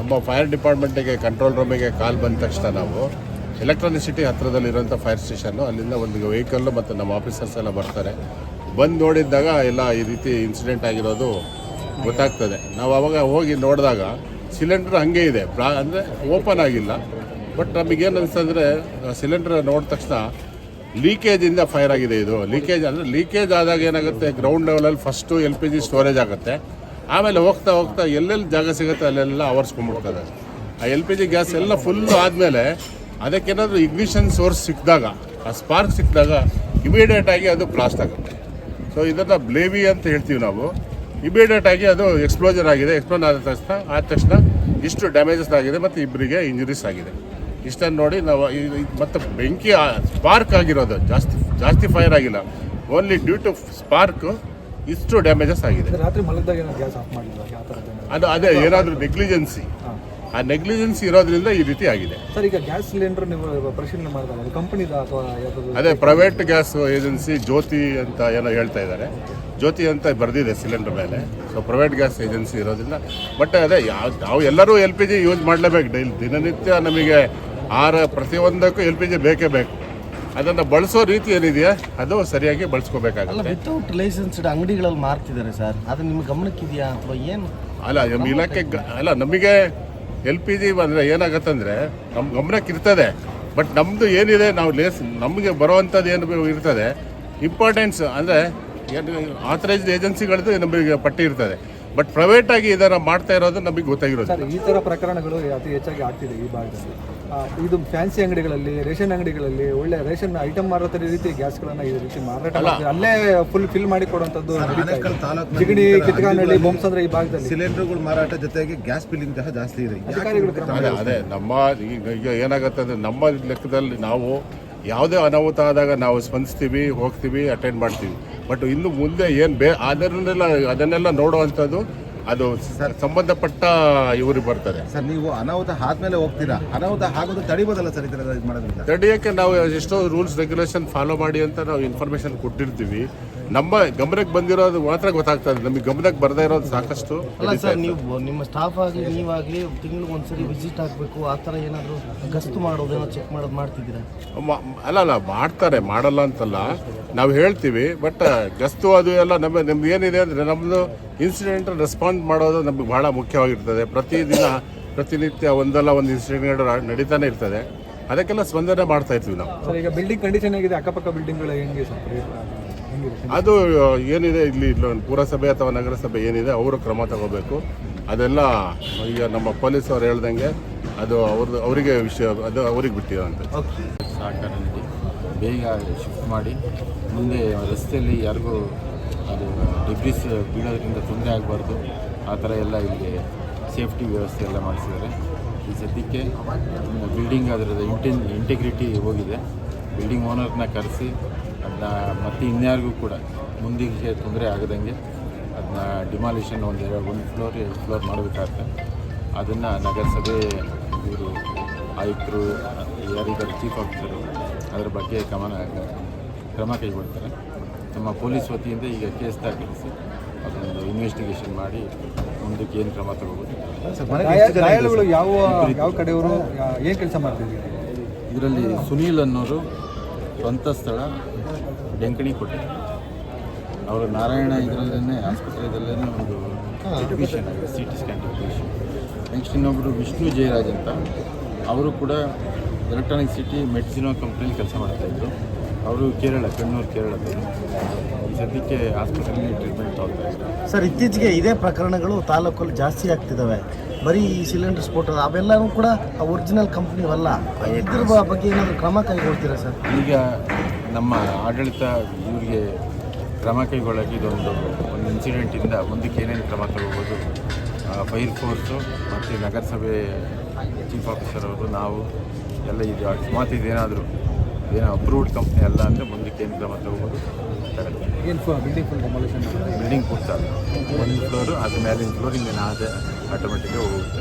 ನಮ್ಮ fire ಡಿಪಾರ್ಟ್ಮೆಂಟಿಗೆ control ರೂಮಿಗೆ ಕಾಲ್ ಬಂದ ತಕ್ಷಣ ನಾವು ಎಲೆಕ್ಟ್ರಾನಿಸಿಟಿ ಹತ್ತಿರದಲ್ಲಿರುವಂಥ ಫೈರ್ ಸ್ಟೇಷನ್ನು ಅಲ್ಲಿಂದ ಒಂದು ವೆಹಿಕಲ್ಲು ಮತ್ತು ನಮ್ಮ ಆಫೀಸರ್ಸ್ ಎಲ್ಲ ಬರ್ತಾರೆ. ಬಂದು ನೋಡಿದ್ದಾಗ ಎಲ್ಲ ಈ ರೀತಿ ಇನ್ಸಿಡೆಂಟ್ ಆಗಿರೋದು ಗೊತ್ತಾಗ್ತದೆ. ನಾವು ಅವಾಗ ಹೋಗಿ ನೋಡಿದಾಗ ಸಿಲಿಂಡ್ರ್ ಹಾಗೆ ಇದೆ. ಪ್ರಾ ಅಂದರೆ ಓಪನ್ ಆಗಿಲ್ಲ. ಬಟ್ ನಮಗೇನು ಅನಿಸ್ತಂದರೆ ಸಿಲಿಂಡ್ರ್ ನೋಡಿದ ತಕ್ಷಣ ಲೀಕೇಜಿಂದ ಫೈರ್ ಆಗಿದೆ ಇದು. ಲೀಕೇಜ್ ಅಂದರೆ ಲೀಕೇಜ್ ಆದಾಗ ಏನಾಗುತ್ತೆ? ಗ್ರೌಂಡ್ ಲೆವೆಲಲ್ಲಿ first L P G storage ಆಗುತ್ತೆ. ಆಮೇಲೆ ಹೋಗ್ತಾ ಹೋಗ್ತಾ ಎಲ್ಲೆಲ್ಲಿ ಜಾಗ ಸಿಗುತ್ತೆ ಅಲ್ಲೆಲ್ಲ ಆವರಿಸ್ಕೊಂಡ್ಬಿಡ್ತದೆ. ಆ ಎಲ್ ಪಿ ಜಿ ಗ್ಯಾಸ್ ಎಲ್ಲ ಫುಲ್ ಆದಮೇಲೆ ಅದಕ್ಕೇನಾದರೂ ಇಗ್ನಿಷನ್ ಸೋರ್ಸ್ ಸಿಕ್ಕಿದಾಗ, ಆ ಸ್ಪಾರ್ಕ್ ಸಿಕ್ಕಿದಾಗ ಇಮಿಡಿಯೇಟಾಗಿ ಅದು ಬ್ಲಾಸ್ಟ್ ಆಗುತ್ತೆ. ಸೊ ಇದನ್ನು ಬ್ಲೇವಿ ಅಂತ ಹೇಳ್ತೀವಿ ನಾವು. ಇಮಿಡಿಯೇಟಾಗಿ ಅದು ಎಕ್ಸ್ಪ್ಲೋಜರ್ ಆಗಿದೆ ಎಕ್ಸ್ಪ್ಲೋನ್ ಆದ ತಕ್ಷಣ ಆದ ತಕ್ಷಣ ಇಷ್ಟು ಡ್ಯಾಮೇಜಸ್ ಆಗಿದೆ ಮತ್ತು ಇಬ್ಬರಿಗೆ ಇಂಜುರೀಸ್ ಆಗಿದೆ. ಇಷ್ಟನ್ನು ನೋಡಿ ನಾವು ಮತ್ತು ಬೆಂಕಿ ಸ್ಪಾರ್ಕ್ ಆಗಿರೋದು ಜಾಸ್ತಿ ಜಾಸ್ತಿ ಫೈರ್ ಆಗಿಲ್ಲ. ಓನ್ಲಿ ಡ್ಯೂ ಟು ಸ್ಪಾರ್ಕ್ ಇಷ್ಟು ಡ್ಯಾಮೇಜಸ್ ಆಗಿದೆ. ರಾತ್ರಿ ಗ್ಯಾಸ್ ಆಫ್ ಅದು ಅದೇ ಏನಾದರೂ ನೆಗ್ಲಿಜೆನ್ಸಿ. ಆ ನೆಗ್ಲಿಜೆನ್ಸಿ ಇರೋದ್ರಿಂದ ಈ ರೀತಿ ಆಗಿದೆ. ಸರ್ ಈಗ ಗ್ಯಾಸ್ ಸಿಲಿಂಡರ್ ನೀವು ಪರಿಶೀಲನೆ ಮಾಡಿದಾಗ ಕಂಪನಿ ಕಂಪನಿದ ಅಥವಾ ಅದೇ ಪ್ರೈವೇಟ್ ಗ್ಯಾಸ್ ಏಜೆನ್ಸಿ ಜ್ಯೋತಿ ಅಂತ ಏನೋ ಹೇಳ್ತಾ ಇದ್ದಾರೆ. ಜ್ಯೋತಿ ಅಂತ ಬರೆದಿದೆ ಸಿಲಿಂಡರ್ ಮೇಲೆ. ಸೊ ಪ್ರೈವೇಟ್ ಗ್ಯಾಸ್ ಏಜೆನ್ಸಿ ಇರೋದ್ರಿಂದ. ಬಟ್ ಅದೇ ಯಾವ ನಾವು ಎಲ್ಲರೂ ಎಲ್ ಪಿ ಜಿ ಯೂಸ್ ಮಾಡಲೇಬೇಕು. ಡೈಲಿ ದಿನನಿತ್ಯ ನಮಗೆ ಆರ ಪ್ರತಿಯೊಂದಕ್ಕೂ ಎಲ್ ಪಿ ಜಿ ಬೇಕೇ ಬೇಕು. ಅದನ್ನು ಬಳಸೋ ರೀತಿ ಏನಿದೆಯಾ? ಅದು ಸರಿಯಾಗಿ ಅಲ್ಲ ಬಳಸ್ಕೋಬೇಕಾಗುತ್ತೆ ವಿತೌಟ್ ಲೈಸೆನ್ಸ್ಡ್ ಅಂಗಡಿಗಳಲ್ಲಿ ಮಾರ್ತಿದ್ದಾರೆ ಸರ್. ಅದು ನಿಮ್ಮ ಗಮನಕ್ಕಿದೆಯಾ ಅಥವಾ ಏನು? ಅಲ್ಲ ನಮ್ಮ ಇಲಾಖೆ ಗ- ಅಲ್ಲ ನಮಗೆ ಎಲ್ ಪಿ ಜಿ ಅಂದರೆ ಏನಾಗತ್ತಂದರೆ ನಮ್ಮ ಗಮನಕ್ಕೆ ಇರ್ತದೆ ಬಟ್ ನಮ್ಮದು ಏನಿದೆ ನಾವು ಲೇಸ್ ನಮಗೆ ಬರುವಂಥದ್ದು ಏನು ಇರ್ತದೆ ಇಂಪಾರ್ಟೆನ್ಸ್ ಅಂದರೆ ಆಥರೈಸ್ಡ್ ಏಜೆನ್ಸಿಗಳದ್ದು ನಮಗೆ ಪಟ್ಟಿ ಇರ್ತದೆ. ಬಟ್ ಪ್ರೈವೇಟಾಗಿ ಇದರ ಮಾಡ್ತಾ ಇರೋದು ನಮಗೆ ಗೊತ್ತಾಗಿರೋದು. ಸರ್ ಈ ಥರ ಪ್ರಕರಣಗಳು ಅತಿ ಹೆಚ್ಚಾಗಿ ಆಗ್ತಿದೆ ಈ ಭಾಗದಲ್ಲಿ. ಆ, ಇದು ಫ್ಯಾನ್ಸಿ ಅಂಗಡಿಗಳಲ್ಲಿ ರೇಷನ್ ಅಂಗಡಿಗಳಲ್ಲಿ ಒಳ್ಳೆ ರೇಷನ್ ಐಟಮ್ ಮಾರಾಟ ರೀತಿ ಗ್ಯಾಸ್ಗಳನ್ನು ಈ ರೀತಿ ಮಾರಾಟ ಮಾಡ್ತಾರೆ. ಅಲ್ಲೇ ಫುಲ್ ಫಿಲ್ ಮಾಡಿ ಕೊಡುವಂಥದ್ದು ನಡೀತಾ ಇದೆ. ಜಿಗಣಿ ಕಿತ್ಕಾನಹಳ್ಳಿ ಬೊಮ್ಮಸಂದ್ರ ಈ ಭಾಗದಲ್ಲಿ. ಸಿಲಿಂಡರ್ಗಳು ಮಾರಾಟ ಜೊತೆಗೆ ಗ್ಯಾಸ್ ಬಿಲ್ಲಿಂಗ್ ಸಹ ಜಾಸ್ತಿ ಇದೆ. ಅಧಿಕಾರಿಗಳು ಕ್ರಮ ಅದೇ ಅದೇ ನಮ್ಮ ಈಗ ಈಗ ಏನಾಗುತ್ತೆ ಅಂದರೆ ನಮ್ಮ ಲೆಕ್ಕದಲ್ಲಿ ನಾವು ಯಾವುದೇ ಅನಾಹುತ ಆದಾಗ ನಾವು ಸ್ಪಂದಿಸ್ತೀವಿ ಹೋಗ್ತೀವಿ ಅಟೆಂಡ್ ಮಾಡ್ತೀವಿ. ಬಟ್ ಇನ್ನು ಮುಂದೆ ಏನು ಬೇ ಅದನ್ನೆಲ್ಲ ಅದನ್ನೆಲ್ಲ ನೋಡುವಂಥದ್ದು ಅದು ಸರ್ ಸಂಬಂಧಪಟ್ಟ ಇವರು ಬರ್ತದೆ ಸರ್ ನೀವು ಅನಾಹುತ ಆದ್ಮೇಲೆ ಹೋಗ್ತೀರಾ? ಅನಾಹುತ ಆಗೋದು ತಡಿಬೋದಲ್ಲ ಸರ್ ಈ ಥರ ಇದು ಮಾಡೋದ್ರಿಂದ? ತಡೆಯೋಕ್ಕೆ ನಾವು ಎಷ್ಟೋ ರೂಲ್ಸ್ ರೆಗ್ಯುಲೇಷನ್ ಫಾಲೋ ಮಾಡಿ ಅಂತ ನಾವು ಇನ್ಫಾರ್ಮೇಷನ್ ಕೊಟ್ಟಿರ್ತೀವಿ. ನಮ್ಮ ಗಮನಕ್ಕೆ ಬಂದಿರೋದು ಮಾತ್ರ ಗೊತ್ತಾಗ್ತದೆ ನಮಗೆ ಗಮನಕ್ಕೆ ಬರದೇ ಇರೋದು ಸಾಕಷ್ಟು ಅಲ್ಲ ಸರ್ ನೀವು ನಿಮ್ಮ ಸ್ಟಾಫ್ ಆಗಲಿ ನೀವಾಗಲಿ ತಿಂಗಳಿಗೆ ಒಂದ್ಸರಿ ವಿಸಿಟ್ ಆಗಬೇಕು ಆ ಥರ ಏನಾದರೂ ಗಸ್ತು ಮಾಡೋದೇನೋ ಚೆಕ್ ಮಾಡೋದು ಮಾಡ್ತಿದ್ದೀರಾ? ಮ- ಅಲ್ಲ ಅಲ್ಲ ಮಾಡ್ತಾರೆ ಮಾಡಲ್ಲ ಅಂತಲ್ಲ. ನಾವು ಹೇಳ್ತೀವಿ ಬಟ್ ಗಸ್ತು ಅದು ಎಲ್ಲ ನಮ್ಮ ನಮ್ದು ಏನಿದೆ ಅಂದರೆ ನಮ್ಮದು ಇನ್ಸಿಡೆಂಟ್ ರೆಸ್ಪಾಂಡ್ ಮಾಡೋದು ನಮಗೆ ಬಹಳ ಮುಖ್ಯವಾಗಿರ್ತದೆ. ಪ್ರತಿದಿನ ಪ್ರತಿನಿತ್ಯ ಒಂದಲ್ಲ ಒಂದು ಇನ್ಸಿಡೆಂಟ್ಗಳು ನಡೀತಾನೆ ಇರ್ತದೆ. ಅದಕ್ಕೆಲ್ಲ ಸ್ಪಂದನೆ ಮಾಡ್ತಾ ಇದ್ವಿ ನಾವು. ಸರ್ ಈಗ ಬಿಲ್ಡಿಂಗ್ ಕಂಡೀಷನ್ ಆಗಿದೆ ಅಕ್ಕಪಕ್ಕ ಬಿಲ್ಡಿಂಗ್ಗಳು ಹೆಂಗೆ ಸರ್? ಅದು ಏನಿದೆ ಇಲ್ಲಿ ಇಲ್ಲಿ ಪುರಸಭೆ ಅಥವಾ ನಗರಸಭೆ ಏನಿದೆ ಅವರು ಕ್ರಮ ತಗೋಬೇಕು. ಅದೆಲ್ಲ ಈಗ ನಮ್ಮ ಪೊಲೀಸ್ ಅವ್ರು ಹೇಳ್ದಂಗೆ ಅದು ಅವ್ರದ್ದು ಅವರಿಗೆ ವಿಷಯ ಅದು ಅವ್ರಿಗೆ ಬಿಟ್ಟಿರೋಂಥ ಸಹಕಾರ ನೀಡಿ ಬೇಗ ಶಿಫ್ಟ್ ಮಾಡಿ ಮುಂದೆ ರಸ್ತೆಯಲ್ಲಿ ಯಾರಿಗೂ ಅದು ಡಿಬ್ರಿಸ್ ಬೀಳೋದ್ರಿಂದ ತೊಂದರೆ ಆಗಬಾರ್ದು. ಆ ಥರ ಎಲ್ಲ ಇಲ್ಲಿ ಸೇಫ್ಟಿ ವ್ಯವಸ್ಥೆ ಎಲ್ಲ ಮಾಡಿಸಿದ್ದಾರೆ. ಈ ಸದ್ಯಕ್ಕೆ ಬಿಲ್ಡಿಂಗ್ ಅದರದ್ದು ಇಂಟೆನ್ ಇಂಟಿಗ್ರಿಟಿ ಹೋಗಿದೆ. ಬಿಲ್ಡಿಂಗ್ ಓನರ್ನ ಕರೆಸಿ ಅದನ್ನ ಮತ್ತೆ ಇನ್ಯಾರಿಗೂ ಕೂಡ ಮುಂದಿಗೆ ತೊಂದರೆ ಆಗದಂಗೆ ಅದನ್ನ ಡಿಮಾಲಿಷನ್ ಒಂದು ಎರಡು, ಒಂದು ಫ್ಲೋರ್ ಎರಡು ಫ್ಲೋರ್ ಮಾಡಬೇಕಾಗುತ್ತೆ. ಅದನ್ನು ನಗರಸಭೆ ಇವರು ಆಯುಕ್ತರು, ಯಾರಿದ್ದಾರೆ ಚೀಫ್ ಆಫೀಸರು ಅದರ ಬಗ್ಗೆ ಗಮನ, ಕ್ರಮ ಕೈಗೊಳ್ತಾರೆ. ನಮ್ಮ ಪೊಲೀಸ್ ವತಿಯಿಂದ ಈಗ ಕೇಸ್ ದಾಖಲಿಸಿ ಅದೊಂದು ಇನ್ವೆಸ್ಟಿಗೇಷನ್ ಮಾಡಿ ಮುಂದಕ್ಕೆ ಏನು ಕ್ರಮ ತಗೋಬೋದು ಯಾವ ಯಾವ ಕಡೆಯವರು ಏನು ಕೆಲಸ ಇದರಲ್ಲಿ ಸುನೀಲ್ ಅನ್ನೋರು ಸ್ವಂತ ಸ್ಥಳ ಡೆಂಕಣಿ ಕೊಟ್ಟೆ ಅವರು ನಾರಾಯಣ ಇದರಲ್ಲೇ ಆಸ್ಪತ್ರೆಯಲ್ಲೇ ಒಂದು ಅಡ್ಮಿಷನ್ ಆಗಿದೆ C T scan admission next ಇನ್ನೊಬ್ಬರು ವಿಷ್ಣು ಜಯರಾಜ್ ಅಂತ. ಅವರು ಕೂಡ ಎಲೆಕ್ಟ್ರಾನಿಕ್ ಸಿಟಿ ಮೆಡಿಸಿನೋ ಕಂಪ್ನಿಯಲ್ಲಿ ಕೆಲಸ ಮಾಡ್ತಾಯಿದ್ರು ಅವರು ಕೇರಳ ಕಣ್ಣೂರು ಕೇರಳದಲ್ಲಿ ಸದ್ಯಕ್ಕೆ ಆಸ್ಪತ್ರೆಯಲ್ಲಿ ಟ್ರೀಟ್ಮೆಂಟ್ ತಗೋತಾ ಇದ್ದಾರೆ. ಸರ್ ಇತ್ತೀಚೆಗೆ ಇದೇ ಪ್ರಕರಣಗಳು ತಾಲೂಕಲ್ಲಿ ಜಾಸ್ತಿ ಆಗ್ತಿದ್ದಾವೆ. ಬರೀ ಈ ಸಿಲಿಂಡರ್ ಸ್ಫೋಟ ಅವೆಲ್ಲವೂ ಕೂಡ ಒರಿಜಿನಲ್ ಕಂಪ್ನಿವಲ್ಲ ಇದ್ರ ಬ- ಬಗ್ಗೆ ಏನಾದರೂ ಕ್ರಮ ಕೈಗೊಳ್ತೀರಾ ಸರ್? ಈಗ ನಮ್ಮ ಆಡಳಿತ ಇವರಿಗೆ ಕ್ರಮ ಕೈಗೊಳ್ಳೋಕೆ ಇದೊಂದು ಒಂದು ಇನ್ಸಿಡೆಂಟಿಂದ ಮುಂದಕ್ಕೆ ಏನೇನು ಕ್ರಮ ತಗೋಬೋದು ಫೈರ್ ಫೋರ್ಸು ಮತ್ತು ನಗರಸಭೆ ಚೀಫ್ ಆಫೀಸರ್ ಅವರು ನಾವು ಎಲ್ಲ ಇದು ಅಕಸ್ಮಾತ್ ಇದೇನಾದರೂ ಏನೋ ಅಪ್ರೂವ್ಡ್ ಕಂಪ್ನಿ ಅಲ್ಲ ಅಂದರೆ ಮುಂದಕ್ಕೆ ಏನು ಕ್ರಮ ತಗೋಬೋದು ಬಿಲ್ಡಿಂಗ್ ಬಿಲ್ಡಿಂಗ್ ಪೂರ್ತಿ ಒಂದು ಫ್ಲೋರು ಅದ್ರ ಮೇಲಿನ ಫ್ಲೋರ್ ಹಿಂಗೆ ಅದೇ ಆಟೋಮೆಟಿಕ್ಕಾಗಿ ಹೋಗುತ್ತೆ.